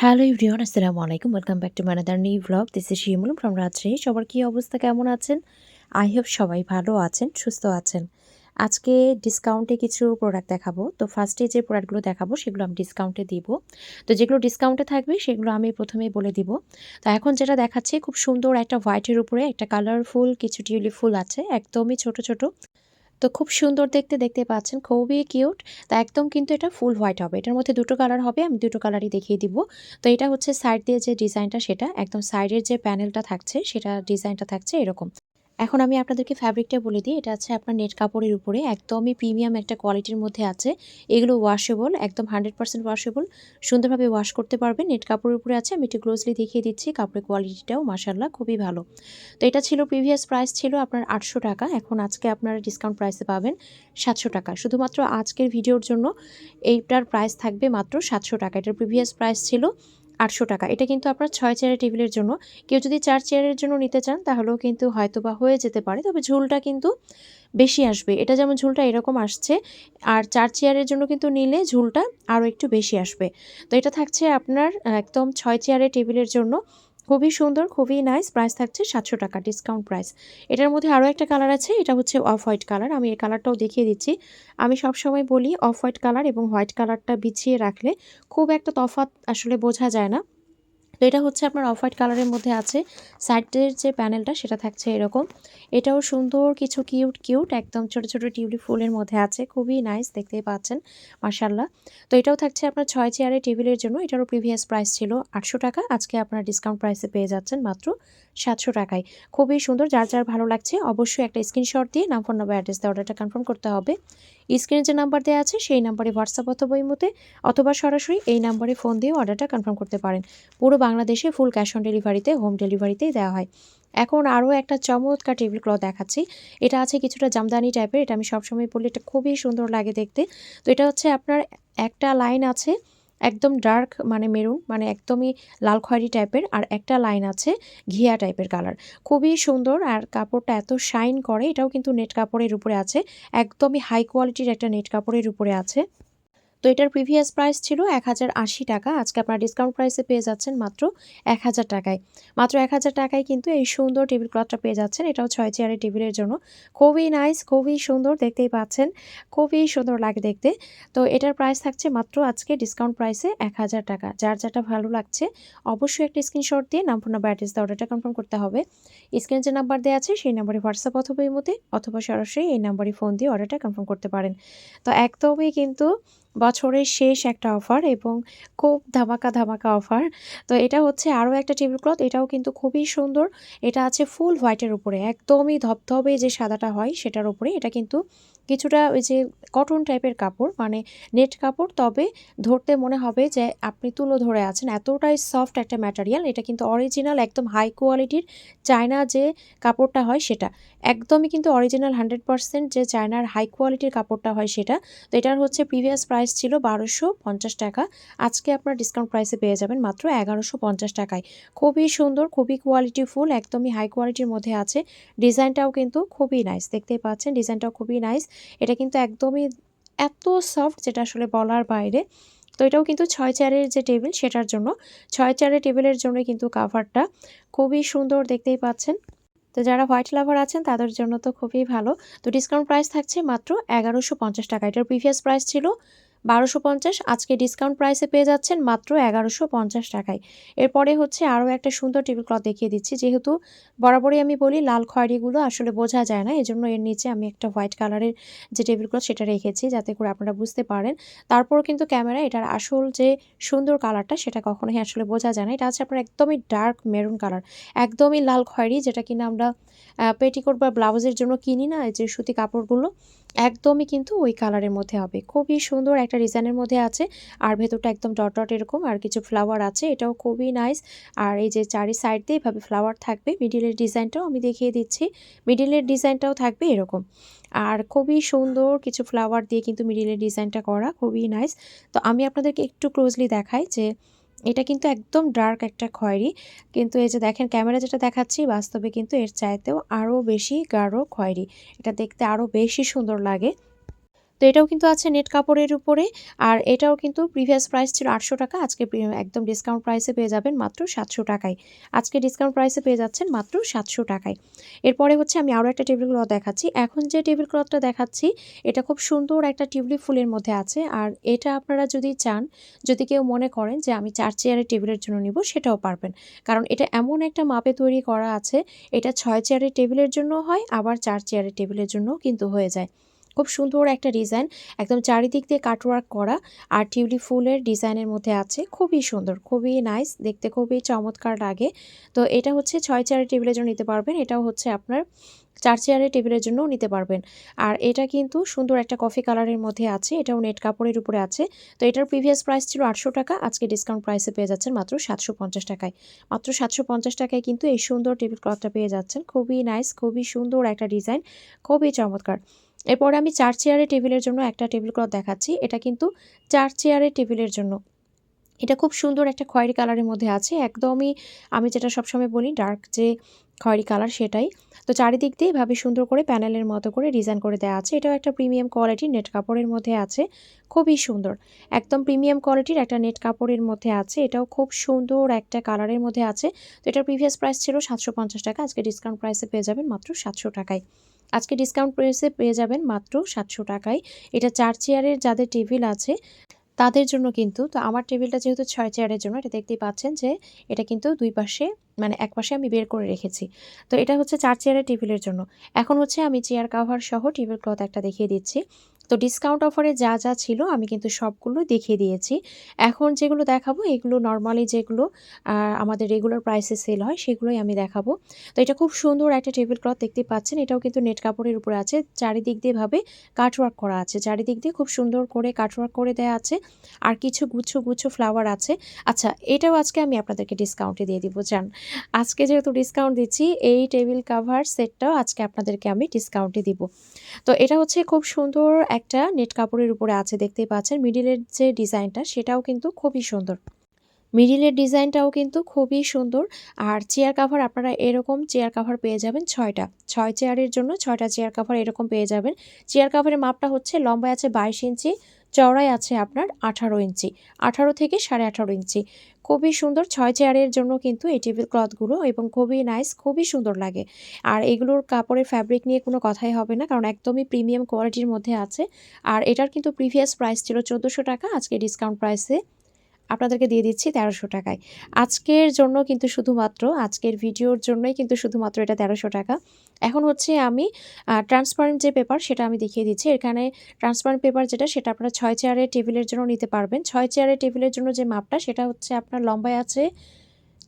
Hello everyone আসসালামু আলাইকুম welcome back to মানাদার new blog this is Shimul from Rajshahi সবার কী অবস্থা কেমন আছেন? আই হোপ সবাই ভালো আছেন, সুস্থ আছেন। আজকে ডিসকাউন্টে কিছু প্রোডাক্ট দেখাবো। তো ফার্স্টে যে প্রোডাক্টগুলো দেখাবো, সেগুলো আমি ডিসকাউন্টে দিব। তো যেগুলো ডিসকাউন্টে থাকবে, সেগুলো আমি প্রথমেই বলে দিব। তো এখন যেটা দেখাচ্ছি, খুব সুন্দর একটা হোয়াইটের উপরে একটা কালারফুল কিছু টিউলিপ ফুল আছে, একদমই ছোট ছোট। তো খুব সুন্দর দেখতে দেখতে পাচ্ছেন। খুবই কিউট। তা একদম কিন্তু এটা ফুল হোয়াইট হবে। এটার মধ্যে দুটো কালার হবে, আমি দুটো কালারই দেখিয়ে দিব। তো এটা হচ্ছে সাইড দিয়ে যে ডিজাইনটা, সেটা একদম সাইডের যে প্যানেলটা থাকছে, সেটা ডিজাইনটা থাকছে এরকম। এখন আমি আপনাদেরকে ফ্যাব্রিকটা বলে দিই। এটা আছে আপনার নেট কাপড়ের উপরে। একদমই প্রিমিয়াম একটা কোয়ালিটির মধ্যে আছে। এগুলো ওয়াশেবল একদম হান্ড্রেড পার্সেন্ট ওয়াশেবল সুন্দরভাবে ওয়াশ করতে পারবেন। নেট কাপড়ের উপরে আছে। আমি একটু ক্লোজলি দেখিয়ে দিচ্ছি। কাপড়ের কোয়ালিটিটাও মাসাল্লাহ খুবই ভালো। তো এটা ছিল প্রিভিয়াস প্রাইস ছিল আপনার আটশো টাকা। এখন আজকে আপনারা ডিসকাউন্ট প্রাইসে পাবেন সাতশো টাকা। শুধুমাত্র আজকের ভিডিওর জন্য এইটার প্রাইস থাকবে মাত্র সাতশো টাকা। এটার প্রিভিয়াস প্রাইস ছিল আটশো টাকা। এটা কিন্তু আপনার ছয় চেয়ারের টেবিলের জন্য। কেউ যদি চার চেয়ারের জন্য নিতে চান, তাহলেও কিন্তু হয়তো বা হয়ে যেতে পারে। তবে ঝুলটা কিন্তু বেশি আসবে। এটা যেমন ঝুলটা এরকম আসছে, আর চার চেয়ারের জন্য কিন্তু নিলে ঝুলটা আরও একটু বেশি আসবে। তো এটা থাকছে আপনার একদম ছয় চেয়ারের টেবিলের জন্য খুবই সুন্দর, খুবই নাইস প্রাইস থাকছে সাতশো টাকা ডিসকাউন্ট প্রাইস এটার মধ্যে আরও একটা কালার আছে, এটা হচ্ছে অফ হোয়াইট কালার আমি এই কালারটাও দেখিয়ে দিচ্ছি। আমি সবসময় বলি অফ হোয়াইট কালার এবং হোয়াইট কালারটা বিছিয়ে রাখলে খুব একটা তফাত আসলে বোঝা যায় না। তো এটা হচ্ছে আপনার অফ হোয়াইট কালারের মধ্যে আছে। সাইডের যে প্যানেলটা সেটা থাকছে এরকম। এটাও সুন্দর, কিছু কিউট কিউট, একদম ছোট ছোট টিউলিপ ফুলের মধ্যে আছে। খুবই নাইস, দেখতেই পাচ্ছেন মার্শাল্লাহ তো এটাও থাকছে আপনার ছয় চেয়ারের টেবিলের জন্য। এটারও প্রিভিয়াস প্রাইস ছিল আটশো টাকা। আজকে আপনার ডিসকাউন্ট প্রাইসে পেয়ে যাচ্ছেন মাত্র সাতশো টাকায়। খুবই সুন্দর, যার যার ভালো লাগছে অবশ্যই একটা স্ক্রিনশট দিয়ে নাম ফোন নাম্বার, অ্যাড্রেস দিয়ে অর্ডারটা কনফার্ম করতে হবে। স্ক্রিনে যে নাম্বার দেওয়া আছে, সেই নাম্বারে হোয়াটসঅ্যাপ অথবা ইমোতে অথবা সরাসরি এই নাম্বারে ফোন দিয়ে অর্ডারটা কনফার্ম করতে পারেন। পুরো বাংলাদেশে ফুল ক্যাশ অন ডেলিভারিতে, হোম ডেলিভারিতেই দেওয়া হয়। এখন আরও একটা চমৎকার টেবিল ক্লথ দেখাচ্ছি। এটা আছে কিছুটা জামদানি টাইপের, এটা আমি সবসময় পড়লে এটা খুবই সুন্দর লাগে দেখতে। তো এটা হচ্ছে আপনার একটা লাইন আছে একদম ডার্ক মানে মেরুন মানে একদমই লাল খয়েরি টাইপের আর একটা লাইন আছে ঘিয়া টাইপের কালার খুবই সুন্দর, আর কাপড়টা এত শাইন করে, এটাও কিন্তু নেট কাপড়ের উপরে আছে, একদমই হাই কোয়ালিটির একটা নেট কাপড়ের উপরে আছে। তো এটার প্রিভিয়াস প্রাইস ছিল এক হাজার আশি টাকা। আজকে আপনার ডিসকাউন্ট প্রাইসে পেয়ে যাচ্ছেন মাত্র এক হাজার টাকায়। মাত্র এক হাজার টাকায় কিন্তু এই সুন্দর টেবিল ক্লথটা পেয়ে যাচ্ছেন। এটাও ছয় চেয়ারের টেবিলের জন্য। খুবই নাইস খুবই সুন্দর দেখতেই পাচ্ছেন। খুবই সুন্দর লাগে দেখতে। তো এটার প্রাইস থাকছে মাত্র আজকে ডিসকাউন্ট প্রাইসে এক হাজার টাকা। যার যারটা ভালো লাগছে, অবশ্যই একটা স্ক্রিনশট দিয়ে নাম ফোন নাম্বার অ্যাড্রেস অর্ডারটা কনফার্ম করতে হবে। স্ক্রিনে যে নাম্বার দেওয়া আছে, সেই নাম্বারে হোয়াটসঅ্যাপ অথবা ইমোতে অথবা সরাসরি এই নাম্বারে ফোন দিয়ে অর্ডারটা কনফার্ম করতে পারেন। তো একদমই কিন্তু বছরের শেষ একটা অফার এবং খুব ধামাকা ধামাকা অফার। তো এটা হচ্ছে আরও একটা টেবিল ক্লথ এটাও কিন্তু খুবই সুন্দর। এটা আছে ফুল হোয়াইটের উপরে, একদমই ধবধবে যে সাদাটা হয় সেটার উপরে। এটা কিন্তু কিছুটা ওই যে কটন টাইপের কাপড় মানে নেট কাপড়, তবে ধরতে মনে হবে যে আপনি তুলো ধরে আছেন, এতটাই সফট একটা ম্যাটারিয়াল। এটা কিন্তু অরিজিনাল, একদম হাই কোয়ালিটির চায়না যে কাপড়টা হয় সেটা। একদমই কিন্তু অরিজিনাল হান্ড্রেড পারসেন্ট যে চায়নার হাই কোয়ালিটির কাপড়টা হয় সেটা। তো এটার হচ্ছে প্রিভিয়াস প্রাইস ছিল বারোশো পঞ্চাশ টাকা। আজকে আপনার ডিসকাউন্ট প্রাইসে পেয়ে যাবেন মাত্র এগারোশো পঞ্চাশ টাকায়। খুবই সুন্দর, খুবই কোয়ালিটি ফুল একদমই হাই কোয়ালিটির মধ্যে আছে। ডিজাইনটাও কিন্তু খুবই নাইস দেখতেই পাচ্ছেন ডিজাইনটাও খুবই নাইস এটা কিন্তু একদমই এত সফট যেটা আসলে বলার বাইরে। তো এটাও কিন্তু ছয় চারের যে টেবিল সেটার জন্য, ছয় চারের টেবিলের জন্য কিন্তু কাভারটা খুবই সুন্দর, দেখতেই পাচ্ছেন। তো যারা হোয়াইট লাভার আছেন, তাদের জন্য তো খুবই ভালো। তো ডিসকাউন্ট প্রাইস থাকছে মাত্র এগারোশো পঞ্চাশ টাকা। এটার প্রিভিয়াস প্রাইস ছিল বারোশো পঞ্চাশ আজকে ডিসকাউন্ট প্রাইসে পেয়ে যাচ্ছেন মাত্র এগারোশো পঞ্চাশ টাকায়। এরপরে হচ্ছে আরও একটা সুন্দর টেবিল ক্লথ দেখিয়ে দিচ্ছি। যেহেতু বরাবরই আমি বলি, লাল খয়েরিগুলো আসলে বোঝা যায় না, এজন্য এর নিচে আমি একটা হোয়াইট কালারের যে টেবিল ক্লথ সেটা রেখেছি যাতে করে আপনারা বুঝতে পারেন। তারপরও কিন্তু ক্যামেরা এটার আসল যে সুন্দর কালারটা সেটা কখনোই আসলে বোঝা যায় না। এটা আছে আপনার একদমই ডার্ক মেরুন কালার একদমই লাল খয়েরি, যেটা কিনা আমরা পেটিকোট বা ব্লাউজের জন্য কিনি না যে সুতি কাপড়গুলো। একদমই কিন্তু ওই কালারের মধ্যে হবে। খুবই সুন্দর একটা ডিজাইনের মধ্যে আছে। আর ভেতরটা একদম ডট ডট এরকম। আর কিছু ফ্লাওয়ার আছে। এটাও খুবই নাইস আর এই যে চারি সাইড দিয়ে এভাবে ফ্লাওয়ার থাকবে। মিডিলের ডিজাইনটাও আমি দেখিয়ে দিচ্ছি। মিডিলের ডিজাইনটাও থাকবে এরকম। আর খুবই সুন্দর কিছু ফ্লাওয়ার দিয়ে কিন্তু মিডিলের ডিজাইনটা করা। খুবই নাইস তো আমি আপনাদেরকে একটু ক্লোজলি দেখাই যে এটা কিন্তু একদম ডার্ক একটা খয়েরি। কিন্তু এই যে দেখেন, ক্যামেরা যেটা দেখাচ্ছি, বাস্তবে কিন্তু এর চাইতেও আরও বেশি গাঢ় খয়েরি। এটা দেখতে আরও বেশি সুন্দর লাগে। তো এটাও কিন্তু আছে নেট কাপড়ের উপরে। আর এটাও কিন্তু প্রিভিয়াস প্রাইস ছিল আটশো টাকা, আজকে একদম ডিসকাউন্ট প্রাইসে পেয়ে যাবেন মাত্র সাতশো টাকায়। আজকে ডিসকাউন্ট প্রাইসে পেয়ে যাচ্ছেন মাত্র সাতশো টাকায়। এরপরে হচ্ছে আমি আরও একটা টেবিল ক্লথ দেখাচ্ছি। এখন যে টেবিল ক্লথটা দেখাচ্ছি, এটা খুব সুন্দর একটা টিউলিপ ফুলের মধ্যে আছে। আর এটা আপনারা যদি চান, যদি কেউ মনে করেন যে আমি চার চেয়ারের টেবিলের জন্য নিব, সেটাও পারবেন। কারণ এটা এমন একটা মাপে তৈরি করা আছে, এটা ছয় চেয়ারের টেবিলের জন্য হয়, আবার চার চেয়ারের টেবিলের জন্য কিন্তু হয়ে যায়। খুব সুন্দর একটা ডিজাইন। একদম চারিদিক দিয়ে কাটওয়ার্ক করা আর টিউলিপ ফুলের ডিজাইনের মধ্যে আছে। খুবই সুন্দর, খুবই নাইস, দেখতে খুবই চমৎকার লাগে। তো এটা হচ্ছে ছয় চেয়ারের টেবিলের জন্য নিতে পারবেন। এটাও হচ্ছে আপনার চার চেয়ারের টেবিলের জন্যও নিতে পারবেন। আর এটা কিন্তু সুন্দর একটা কফি কালারের মধ্যে আছে। এটাও নেট কাপড়ের উপরে আছে। তো এটার প্রিভিয়াস প্রাইস ছিল আটশো টাকা। আজকে ডিসকাউন্ট প্রাইসে পেয়ে যাচ্ছেন মাত্র সাতশো পঞ্চাশ টাকায়। মাত্র সাতশো পঞ্চাশ টাকায় কিন্তু এই সুন্দর টেবিল ক্লথটা পেয়ে যাচ্ছেন। খুবই নাইস, খুবই সুন্দর একটা ডিজাইন, খুবই চমৎকার। এরপরে আমি চার চেয়ারের টেবিলের জন্য একটা টেবিল ক্লথ দেখাচ্ছি। এটা কিন্তু চার চেয়ারের টেবিলের জন্য। এটা খুব সুন্দর একটা খয়েরি কালারের মধ্যে আছে। একদমই আমি যেটা সবসময় বলি, ডার্ক যে খয়েরি কালার সেটাই। তো চারিদিক দিয়ে এভাবে সুন্দর করে প্যানেলের মতো করে ডিজাইন করে দেওয়া আছে। এটাও একটা প্রিমিয়াম কোয়ালিটির নেট কাপড়ের মধ্যে আছে। খুবই সুন্দর। একদম প্রিমিয়াম কোয়ালিটির একটা নেট কাপড়ের মধ্যে আছে। এটাও খুব সুন্দর একটা কালারের মধ্যে আছে। তো এটার প্রিভিয়াস প্রাইস ছিল সাতশো পঞ্চাশ টাকা। আজকে ডিসকাউন্ট প্রাইসে পেয়ে যাবেন মাত্র সাতশো টাকায়। আজকে ডিসকাউন্ট প্রাইসে পেয়ে যাবেন মাত্র সাতশো টাকায়। এটা চার চেয়ারের যাদের টেবিল আছে, তাদের জন্য কিন্তু, তো আমার টেবিলটা যেহেতু ছয় চেয়ারের জন্য, এটা দেখতেই পাচ্ছেন যে এটা কিন্তু দুই পাশে মানে এক পাশে আমি বের করে রেখেছি। তো এটা হচ্ছে চার চেয়ারের টেবিলের জন্য। এখন হচ্ছে আমি চেয়ার কাভার সহ টেবিল ক্লথ একটা দেখিয়ে দিচ্ছি। তো ডিসকাউন্ট অফারে যা যা ছিল আমি কিন্তু সবগুলো দেখিয়ে দিয়েছি। এখন যেগুলো দেখাবো, এগুলো নর্মালি যেগুলো আমাদের রেগুলার প্রাইসে সেল হয়, সেগুলোই আমি দেখাবো। তো এটা খুব সুন্দর একটা টেবিল ক্লথ দেখতে পাচ্ছেন, এটাও কিন্তু নেট কাপড়ের উপরে আছে। চারিদিক দিয়ে ভাবে কাটওয়ার্ক করা আছে, চারিদিক দিয়ে খুব সুন্দর করে কাটওয়ার্ক করে দেওয়া আছে। আর কিছু গুচ্ছ গুচ্ছ ফ্লাওয়ার আছে। আচ্ছা এটাও আজকে আমি আপনাদেরকে ডিসকাউন্টে দিয়ে দিব, জান। আজকে যেহেতু ডিসকাউন্ট দিচ্ছি, এই টেবিল কাভার সেটটাও আজকে আপনাদেরকে আমি ডিসকাউন্টে দিব। তো এটা হচ্ছে খুব সুন্দর একটা নেট কাপড়ের উপরে আছে, দেখতেই পাচ্ছেন। মিডিলের যে ডিজাইনটা, সেটাও কিন্তু খুবই সুন্দর। মিডিলের ডিজাইনটাও কিন্তু খুবই সুন্দর। আর চেয়ার কাভার, আপনারা এরকম চেয়ার কাভার পেয়ে যাবেন ছয়টা। ছয় চেয়ারের জন্য ছয়টা চেয়ার কাভার এরকম পেয়ে যাবেন। চেয়ার কাভারের মাপটা হচ্ছে লম্বা আছে বাইশ ইঞ্চি চওড়ায় আছে আপনার আঠারো ইঞ্চি, আঠারো থেকে সাড়ে আঠারো ইঞ্চি। খুবই সুন্দর ছয় চেয়ারের জন্য কিন্তু এই টেবিল ক্লথগুলো এবং খুবই নাইস, খুবই সুন্দর লাগে। আর এগুলোর কাপড়ের ফ্যাব্রিক নিয়ে কোনো কথাই হবে না, কারণ একদমই প্রিমিয়াম কোয়ালিটির মধ্যে আছে। আর এটার কিন্তু প্রিভিয়াস প্রাইস ছিল চোদ্দোশো টাকা, আজকে ডিসকাউন্ট প্রাইসে আপনাদেরকে দিয়ে দিচ্ছি তেরোশো টাকায়। আজকের জন্য কিন্তু শুধুমাত্র, আজকের ভিডিওর জন্যই কিন্তু শুধুমাত্র এটা তেরোশো টাকা। এখন হচ্ছে আমি ট্রান্সপারেন্ট যে পেপার সেটা আমি দেখিয়ে দিচ্ছি। এখানে ট্রান্সপারেন্ট পেপার যেটা সেটা আপনারা ছয় চেয়ারের টেবিলের জন্য নিতে পারবেন। ছয় চেয়ারের টেবিলের জন্য যে মাপটা সেটা হচ্ছে আপনার লম্বায় আছে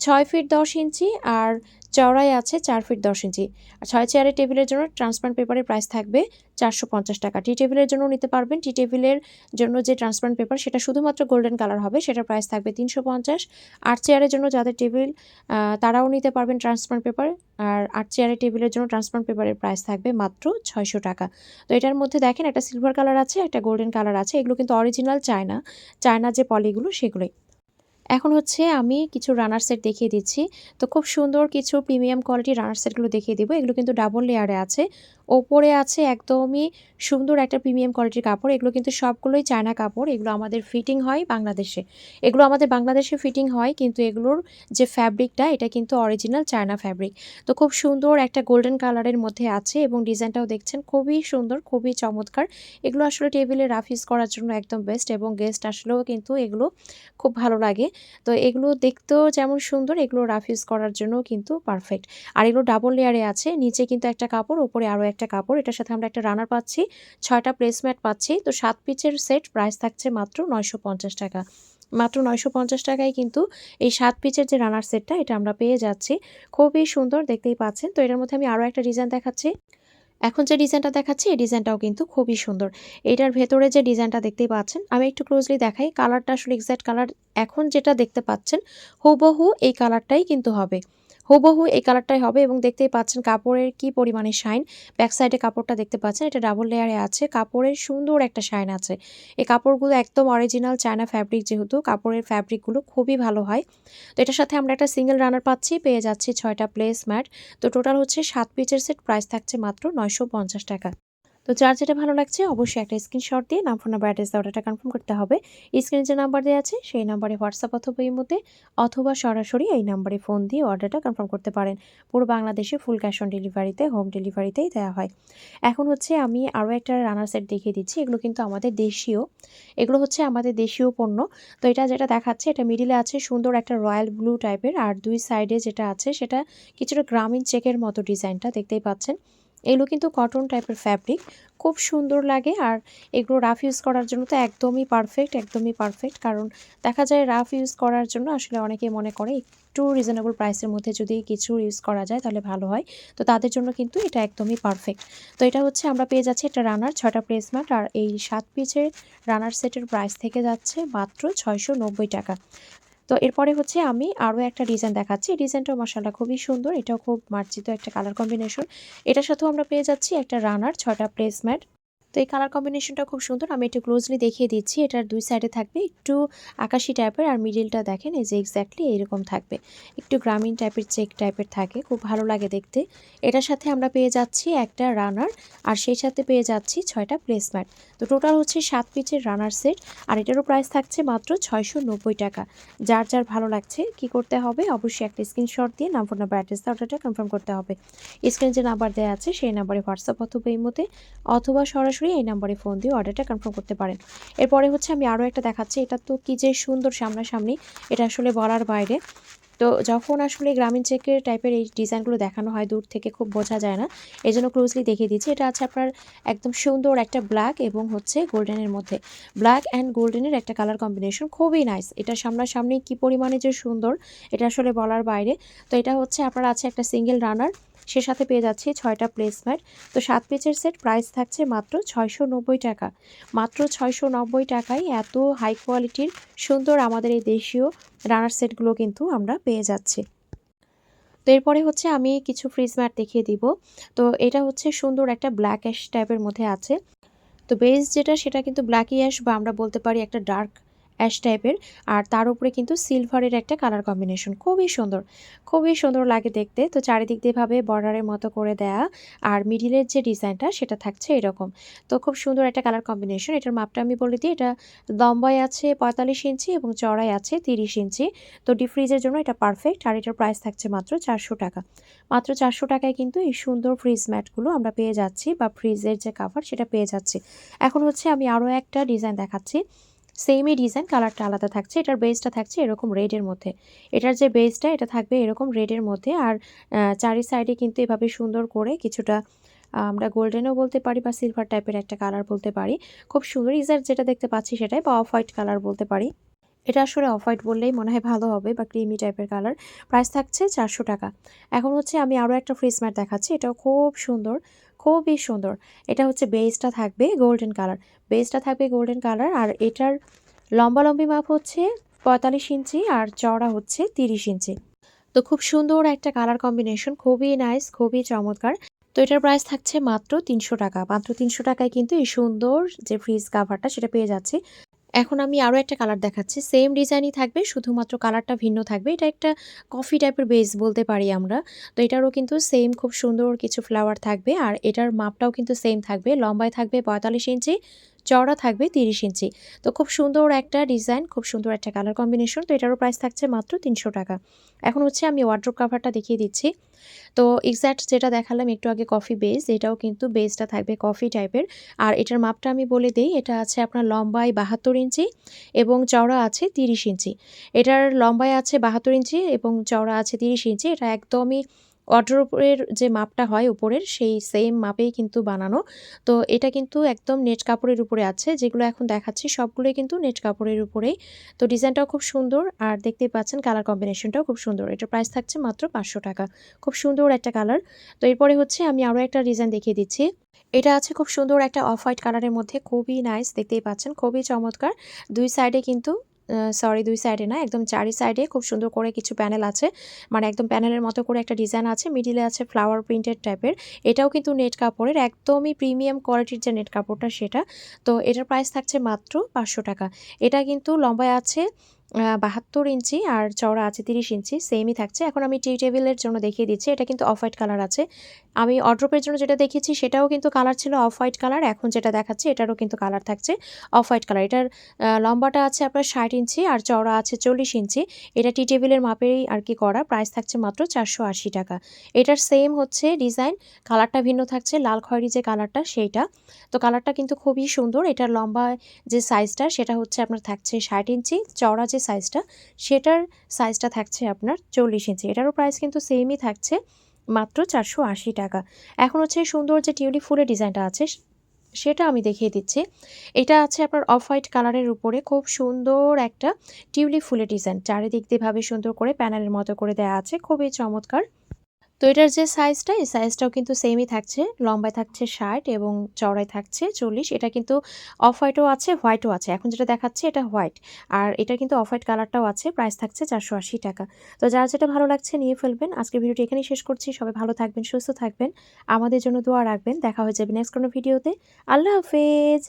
ছয় ফিট দশ ইঞ্চি আর চওড়ায় আছে চার ফিট দশ ইঞ্চি। আর ছয় চেয়ারের টেবিলের জন্য ট্রান্সপারেন্ট পেপারের প্রাইস থাকবে চারশো পঞ্চাশ টাকা। টি টেবিলের জন্য নিতে পারবেন। টি টেবিলের জন্য যে ট্রান্সপারেন্ট পেপার, সেটা শুধুমাত্র গোল্ডেন কালার হবে, সেটার প্রাইস থাকবে তিনশো পঞ্চাশ। আট চেয়ারের জন্য যাদের টেবিল তারাও নিতে পারবেন ট্রান্সপারেন্ট পেপার। আর আট চেয়ারের টেবিলের জন্য ট্রান্সপারেন্ট পেপারের প্রাইস থাকবে মাত্র ছয়শো টাকা। তো এটার মধ্যে দেখেন একটা সিলভার কালার আছে, একটা গোল্ডেন কালার আছে। এগুলো কিন্তু অরিজিনাল চায়না। চায়না যে পলিগুলো, সেগুলোই। এখন হচ্ছে আমি কিছু রানার সেট দেখিয়ে দিচ্ছি। তো খুব সুন্দর কিছু প্রিমিয়াম কোয়ালিটি রানার সেটগুলো দেখিয়ে দিব। এগুলো কিন্তু ডাবল লেয়ারে আছে। ওপরে আছে একদমই সুন্দর একটা প্রিমিয়াম কোয়ালিটির কাপড়। এগুলো কিন্তু সবগুলোই চায়না কাপড়। এগুলো আমাদের ফিটিং হয় বাংলাদেশে। এগুলো আমাদের বাংলাদেশে ফিটিং হয়, কিন্তু এগুলোর যে ফ্যাব্রিকটা এটা কিন্তু অরিজিনাল চায়না ফ্যাব্রিক তো খুব সুন্দর একটা গোল্ডেন কালারের মধ্যে আছে এবং ডিজাইনটাও দেখছেন, খুবই সুন্দর, খুবই চমৎকার। এগুলো আসলে টেবিলে রাফিস করার জন্য একদম বেস্ট এবং গেস্ট আসলেও কিন্তু এগুলো খুব ভালো লাগে। তো এগুলো দেখতেও যেমন সুন্দর, এগুলো রাফ ইউজ করার জন্য কিন্তু পারফেক্ট আর এগুলো ডাবল লেয়ারে আছে, নিচে কিন্তু একটা কাপড় উপরে আরও একটা কাপড়। এটার সাথে আমরা একটা রানার পাচ্ছি, ছয়টা প্লেসম্যাট পাচ্ছি। তো সাত পিচের সেট প্রাইস থাকছে মাত্র নয়শো পঞ্চাশ টাকা। মাত্র নয়শো পঞ্চাশ টাকায় কিন্তু এই সাত পিচের যে রানার সেটটা এটা আমরা পেয়ে যাচ্ছি। খুবই সুন্দর, দেখতেই পাচ্ছেন। তো এটার মধ্যে আমি আরও একটা ডিজাইন দেখাচ্ছি। এখন যে ডিজাইনটা দেখাচ্ছি, এই ডিজাইনটাও কিন্তু খুবই সুন্দর। এটার ভেতরে যে ডিজাইনটা দেখতেই পাচ্ছেন, আমি একটু ক্লোজলি দেখাই। কালারটা আসলে এক্স্যাক্ট কালার এখন যেটা দেখতে পাচ্ছেন, হুবহু এই কালারটাই কিন্তু হবে। হুবহু এই কালারটাই হবে এবং দেখতেই পাচ্ছেন কাপড়ের কি পরিমাণে শাইন। ব্যাক সাইডে কাপড়টা দেখতে পাচ্ছেন, এটা ডাবল লেয়ারে আছে, কাপড়ের সুন্দর একটা শাইন আছে। এই কাপড়গুলো একদম অরিজিনাল চায়না ফ্যাব্রিক যেহেতু, কাপড়ের ফ্যাব্রিকগুলো খুবই ভালো হয়। তো এটার সাথে আমরা একটা সিঙ্গেল রানার পাচ্ছি, পেয়ে যাচ্ছি ছয়টা প্লেস ম্যাট। তো টোটাল হচ্ছে সাত পিচের সেট প্রাইস থাকছে মাত্র নয়শো পঞ্চাশ টাকা। তো যার যেটা ভালো লাগছে অবশ্যই একটা স্ক্রিনশট দিয়ে নাম ফোন নাম্বার অ্যাড্রেস অর্ডারটা কনফার্ম করতে হবে। স্ক্রিনে যে নাম্বার দেওয়া আছে, সেই নাম্বারে হোয়াটসঅ্যাপ অথবা ইমোতে অথবা সরাসরি এই নাম্বারে ফোন দিয়ে অর্ডারটা কনফার্ম করতে পারেন। পুরো বাংলাদেশে ফুল ক্যাশ অন ডেলিভারিতে হোম ডেলিভারিতেই দেওয়া হয়। এখন হচ্ছে আমি আরও একটা রানার সেট দেখিয়ে দিচ্ছি, এগুলো কিন্তু আমাদের দেশীয়। এগুলো হচ্ছে আমাদের দেশীয় পণ্য। তো এটা যেটা দেখাচ্ছে, এটা মিডিলে আছে সুন্দর একটা রয়্যাল ব্লু টাইপের আর দুই সাইডে যেটা আছে, সেটা কিছুটা গ্রামীণ চেকের মতো ডিজাইনটা দেখতেই পাচ্ছেন। এগুলো কিন্তু কটন টাইপের ফ্যাব্রিক খুব সুন্দর লাগে আর এগুলো রাফ ইউজ করার জন্য তো একদমই পারফেক্ট একদমই পারফেক্ট কারণ দেখা যায় রাফ ইউজ করার জন্য আসলে অনেকে মনে করে একটু রিজনেবল প্রাইসের মধ্যে যদি কিছু ইউজ করা যায় তাহলে ভালো হয়। তো তাদের জন্য কিন্তু এটা একদমই পারফেক্ট তো এটা হচ্ছে আমরা পেয়ে যাচ্ছি একটা রানার ছটা প্লেসমেন্ট আর এই সাত পিসের রানার সেটের প্রাইস থেকে যাচ্ছে মাত্র ছয়শো নব্বই টাকা। তো এরপরে হচ্ছে আমি আরও একটা ডিজাইন দেখাচ্ছি। এই ডিজাইনটাও মশালা খুবই সুন্দর। এটাও খুব মার্জিত একটা কালার কম্বিনেশন এটার সাথেও আমরা পেয়ে যাচ্ছি একটা রানার ছটা প্লেসম্যাট তো এই কালার কম্বিনেশনটা খুব সুন্দর। আমি একটু ক্লোজলি দেখিয়ে দিচ্ছি। এটার দুই সাইডে থাকবে একটু আকাশি টাইপের আর মিডিলটা দেখেন, এই যে এক্স্যাক্টলি এরকম থাকবে। একটু গ্রামীণ টাইপের চেক টাইপের থাকে, খুব ভালো লাগে দেখতে। এটার সাথে আমরা পেয়ে যাচ্ছি একটা রানার আর সেই সাথে পেয়ে যাচ্ছি ছয়টা প্লেসম্যাট তো টোটাল হচ্ছে সাত পিচের রানার সেট আর এটারও প্রাইস থাকছে মাত্র ছয়শো নব্বই টাকা। যার যার ভালো লাগছে কি করতে হবে, অবশ্যই একটা স্ক্রিনশট দিয়ে নাম্বার নাম্বার অ্যাড্রেস অর্ডারটা কনফার্ম করতে হবে। স্ক্রিনে যে নাম্বার দেওয়া আছে, সেই নাম্বারে হোয়াটসঅ্যাপ অথবা এই মতে অথবা সরাসরি এই নাম্বারে ফোন দিয়ে অর্ডারটা কনফার্ম করতে পারেন। এরপরে হচ্ছে আমি আরও একটা দেখাচ্ছি, এটা তো কি যে সুন্দর সামনাসামনি, এটা আসলে বলার বাইরে। তো যখন আসলে গ্রামীণ চেকের টাইপের এই ডিজাইনগুলো দেখানো হয়, দূর থেকে খুব বোঝা যায় না এই জন্য ক্লোজলি দেখিয়ে দিচ্ছি। এটা আছে আপনার একদম সুন্দর একটা ব্ল্যাক এবং হচ্ছে গোল্ডেনের মধ্যে। ব্ল্যাক অ্যান্ড গোল্ডেনের একটা কালার কম্বিনেশন খুবই নাইস এটা সামনাসামনি কি পরিমাণে যে সুন্দর, এটা আসলে বলার বাইরে। তো এটা হচ্ছে আপনার আছে একটা সিঙ্গেল রানার সে সাথে পেয়ে যাচ্ছি ছয়টা প্লেসম্যাট তো সাত পেজের সেট প্রাইস থাকছে মাত্র ছয়শো নব্বই টাকা। মাত্র ছয়শো নব্বই টাকায় এত হাই কোয়ালিটির সুন্দর আমাদের এই দেশীয় রানার সেটগুলো কিন্তু আমরা পেয়ে যাচ্ছি। তো এরপরে হচ্ছে আমি কিছু ফ্রিজ ম্যাট দেখিয়ে দিব। তো এটা হচ্ছে সুন্দর একটা ব্ল্যাক অ্যাশ টাইপের মধ্যে আছে। তো বেস যেটা সেটা কিন্তু ব্ল্যাকই অ্যাশ বা আমরা বলতে পারি একটা ডার্ক অ্যাশ টাইপের। আর তার উপরে কিন্তু সিলভারের একটা কালার কম্বিনেশন। খুবই সুন্দর। খুবই সুন্দর লাগে দেখতে। তো চারিদিক দিয়েভাবে বর্ডারের মতো করে দেয়া। আর মিডিলের যে ডিজাইনটা, সেটা থাকছে এরকম। তো খুব সুন্দর একটা কালার কম্বিনেশন। এটার মাপটা আমি বলে দিই, এটা লম্বায় আছে পঁয়তাল্লিশ ইঞ্চি এবং চড়াই আছে তিরিশ ইঞ্চি। তো ডিপ ফ্রিজের জন্য এটা পারফেক্ট। আর এটার প্রাইস থাকছে মাত্র চারশো টাকা। মাত্র চারশো টাকায় কিন্তু এই সুন্দর ফ্রিজ ম্যাটগুলো আমরা পেয়ে যাচ্ছি বা ফ্রিজের যে কাভার সেটা পেয়ে যাচ্ছি। এখন হচ্ছে আমি আরও একটা ডিজাইন দেখাচ্ছি। সেমই ডিজাইন কালারটা আলাদা থাকছে, এটার বেসটা থাকছে এরকম রেডের মধ্যে। এটার যে বেসটা এটা থাকবে এরকম রেডের মধ্যে। আর চারি সাইডে কিন্তু এভাবে সুন্দর করে কিছুটা আমরা গোল্ডেনও বলতে পারি বা সিলভার টাইপের একটা কালার বলতে পারি। খুব সুন্দর ইজার যেটা দেখতে পাচ্ছি সেটাই, বা অফ হোয়াইট কালার বলতে পারি। এটা আসলে অফ হোয়াইট বললেই মনে হয় ভালো হবে, বা ক্রিমি টাইপের কালার প্রাইস থাকছে চারশো টাকা। এখন হচ্ছে আমি আরও একটা ফ্রিজ ম্যাট দেখাচ্ছি, এটাও খুব সুন্দর। খুবই সুন্দর। এটা হচ্ছে বেসটা থাকবে গোল্ডেন কালার বেসটা থাকবে গোল্ডেন কালার আর এটার লম্বালম্বি মাপ হচ্ছে পঁয়তাল্লিশ ইঞ্চি আর চওড়া হচ্ছে তিরিশ ইঞ্চি। তো খুব সুন্দর একটা কালার কম্বিনেশন খুবই নাইস খুবই চমৎকার। তো এটার প্রাইস থাকছে মাত্র তিনশো টাকা। মাত্র তিনশো টাকায় কিন্তু এই সুন্দর যে ফ্রিজ কাভারটা সেটা পেয়ে যাচ্ছি। এখন আমি আরও একটা কালার দেখাচ্ছি। সেম ডিজাইনই থাকবে, শুধুমাত্র কালারটা ভিন্ন থাকবে। এটা একটা কফি টাইপের বেস বলতে পারি আমরা। তো এটারও কিন্তু সেম খুব সুন্দর কিছু ফ্লাওয়ার থাকবে। আর এটার মাপটাও কিন্তু সেম থাকবে। লম্বায় থাকবে পঁয়তাল্লিশ ইঞ্চি চওড়া থাকবে তিরিশ ইঞ্চি। তো খুব সুন্দর একটা ডিজাইন, খুব সুন্দর একটা কালার কম্বিনেশন। তো এটারও প্রাইস থাকছে মাত্র তিনশো টাকা। এখন হচ্ছে আমি ওয়ার্ড্রোপ কাভারটা দেখিয়ে দিচ্ছি। তো এক্স্যাক্ট যেটা দেখালাম একটু আগে কফি বেস এটাও কিন্তু বেসটা থাকবে কফি টাইপের আর এটার মাপটা আমি বলে দিই, এটা আছে আপনার লম্বায় বাহাত্তর ইঞ্চি এবং চওড়া আছে তিরিশ ইঞ্চি। এটার লম্বায় আছে বাহাত্তর ইঞ্চি এবং চওড়া আছে তিরিশ ইঞ্চি। এটা একদমই ওয়ার্ড্রোপের যে মাপটা হয় উপরের, সেই সেম মাপেই কিন্তু বানানো। তো এটা কিন্তু একদম নেট কাপড়ের উপরে আছে, যেগুলো এখন দেখাচ্ছি, সবগুলোই কিন্তু নেট কাপড়ের উপরেই। তো ডিজাইনটাও খুব সুন্দর, আর দেখতেই পাচ্ছেন কালার কম্বিনেশনটাও খুব সুন্দর। এটার প্রাইস থাকছে মাত্র পাঁচশো টাকা। খুব সুন্দর একটা কালার তো এরপরে হচ্ছে আমি আরও একটা ডিজাইন দেখিয়ে দিচ্ছি। এটা আছে খুব সুন্দর একটা অফ হোয়াইট কালারের মধ্যে, খুবই নাইস দেখতেই পাচ্ছেন, খুবই চমৎকার। দুই সাইডে কিন্তু সরি দুই সাইডে না, একদম চারি সাইডে খুব সুন্দর করে কিছু প্যানেল আছে। মানে একদম প্যানেলের মতো করে একটা ডিজাইন আছে মিডিলে আছে ফ্লাওয়ার প্রিন্টেড টাইপের এটাও কিন্তু নেট কাপড়ের, একদমই প্রিমিয়াম কোয়ালিটির যে নেট কাপড়টা সেটা। তো এটার প্রাইস থাকছে মাত্র পাঁচশো টাকা। এটা কিন্তু লম্বায় আছে বাহাত্তর ইঞ্চি আর চওড়া আছে তিরিশ ইঞ্চি সেমই থাকছে। এখন আমি টি টেবিলের জন্য দেখিয়ে দিচ্ছি, এটা কিন্তু অফ হোয়াইট কালার আছে। আমি অড্রপের জন্য যেটা দেখিয়েছি, সেটাও কিন্তু কালার ছিল অফ হোয়াইট কালার এখন যেটা দেখাচ্ছে, এটারও কিন্তু কালার থাকছে অফ হোয়াইট কালার এটার লম্বাটা আছে আপনার ষাট ইঞ্চি আর চওড়া আছে চল্লিশ ইঞ্চি। এটা টি টেবিলের মাপেই আর কি করা প্রাইস থাকছে মাত্র চারশো আশি টাকা। এটার সেম হচ্ছে ডিজাইন কালারটা ভিন্ন থাকছে, লাল খয়েরি যে কালারটা সেইটা। তো কালারটা কিন্তু খুবই সুন্দর, এটার লম্বা যে সাইজটা সেটা হচ্ছে আপনার থাকছে ষাট ইঞ্চি, চওড়া যে সাইজটা সেটার সাইজটা থাকছে আপনার চল্লিশ ইঞ্চি এটারও প্রাইস কিন্তু সেমই থাকছে মাত্র চারশো আশি টাকা। এখন হচ্ছে সুন্দর যে টিউলিপ ফুলের ডিজাইনটা আছে, সেটা আমি দেখিয়ে দিচ্ছি। এটা আছে আপনার অফ হোয়াইট কালারের উপরে খুব সুন্দর একটা টিউলিপ ফুলের ডিজাইন। চারিদিক দিয়ে ভাবে সুন্দর করে প্যানেলের মতো করে দেয়া আছে। খুবই চমৎকার। তো এটার যে সাইজটা এই সাইজটাও কিন্তু সেমই থাকছে। লম্বায় থাকছে ষাট এবং চওড়ায় থাকছে চল্লিশ। এটা কিন্তু অফ হোয়াইটও আছে হোয়াইটও আছে। এখন যেটা দেখাচ্ছে এটা হোয়াইট আর এটা কিন্তু অফ হোয়াইট কালারটাও আছে প্রাইস থাকছে চারশো আশি টাকা। তো যার যেটা ভালো লাগছে নিয়ে ফেলবেন। আজকের ভিডিওটি এখানেই শেষ করছি। সবাই ভালো থাকবেন, সুস্থ থাকবেন। আমাদের জন্য দোয়া রাখবেন। দেখা হয়ে যাবে নেক্সট কোনো ভিডিওতে আল্লাহ হাফেজ!